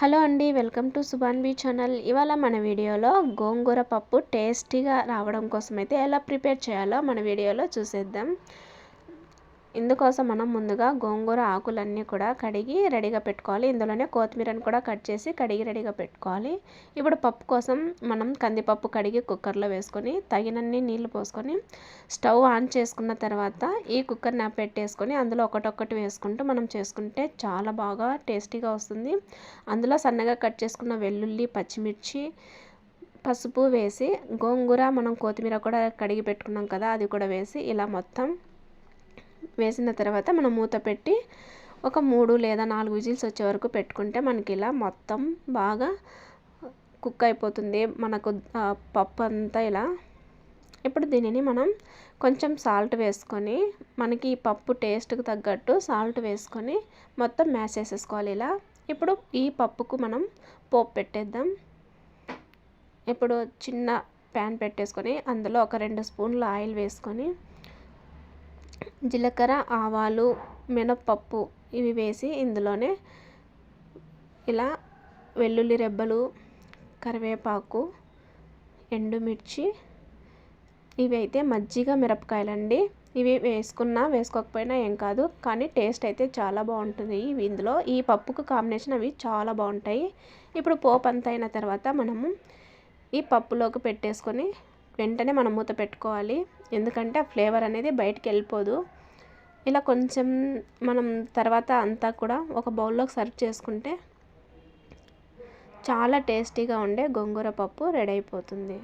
Hello అండి welcome to సుబాన్బీ channel. ఇవాళ మన వీడియోలో గోంగూర పప్పు టేస్టీగా రావడం కోసం అయితే ఎలా ప్రిపేర్ చేయాలో మన వీడియోలో చూసేద్దాం. ఇందుకోసం మనం ముందుగా గోంగూర ఆకులన్నీ కూడా కడిగి రెడీగా పెట్టుకోవాలి. ఇందులోనే కొత్తిమీరని కూడా కట్ చేసి కడిగి రెడీగా పెట్టుకోవాలి. ఇప్పుడు పప్పు కోసం మనం కందిపప్పు కడిగి కుక్కర్లో వేసుకొని తగినన్ని నీళ్ళు పోసుకొని స్టవ్ ఆన్ చేసుకున్న తర్వాత ఈ కుక్కర్ని పెట్టేసుకొని అందులో ఒకటొక్కటి వేసుకుంటూ మనం చేసుకుంటే చాలా బాగా టేస్టీగా వస్తుంది. అందులో సన్నగా కట్ చేసుకున్న వెల్లుల్లి పచ్చిమిర్చి పసుపు వేసి గోంగూర మనం కొత్తిమీర కూడా కడిగి పెట్టుకున్నాం కదా అది కూడా వేసి ఇలా మొత్తం వేసిన తర్వాత మనం మూత పెట్టి ఒక మూడు లేదా నాలుగు విజిల్స్ వచ్చే వరకు పెట్టుకుంటే మనకి ఇలా మొత్తం బాగా కుక్ అయిపోతుంది. మనకు పప్పు అంతా ఇలా ఇప్పుడు దీనిని మనం కొంచెం సాల్ట్ వేసుకొని మనకి ఈ పప్పు టేస్ట్కి తగ్గట్టు సాల్ట్ వేసుకొని మొత్తం మ్యాష్ చేసేసుకోవాలి ఇలా. ఇప్పుడు ఈ పప్పుకు మనం పోపు పెట్టేద్దాం. ఇప్పుడు చిన్న ప్యాన్ పెట్టేసుకొని అందులో ఒక రెండు స్పూన్లు ఆయిల్ వేసుకొని జీలకర్ర ఆవాలు మినప్పప్పు ఇవి వేసి ఇందులోనే ఇలా వెల్లుల్లి రెబ్బలు కరివేపాకు ఎండుమిర్చి ఇవి అయితే మజ్జిగ మిరపకాయలండి. ఇవి వేసుకున్నా వేసుకోకపోయినా ఏం కాదు. కానీ టేస్ట్ అయితే చాలా బాగుంటుంది. ఇవి ఇందులో ఈ పప్పుకు కాంబినేషన్ అవి చాలా బాగుంటాయి. ఇప్పుడు పోపు అంత అయిన తర్వాత మనము ఈ పప్పులోకి పెట్టేసుకొని వెంటనే మనం మూత పెట్టుకోవాలి. ఎందుకంటే ఆ ఫ్లేవర్ అనేది బయటికి వెళ్ళిపోదు. ఇలా కొంచెం మనం తర్వాత అంతా కూడా ఒక బౌల్లోకి సర్వ్ చేసుకుంటే చాలా టేస్టీగా ఉండే గోంగూర పప్పు రెడీ అయిపోతుంది.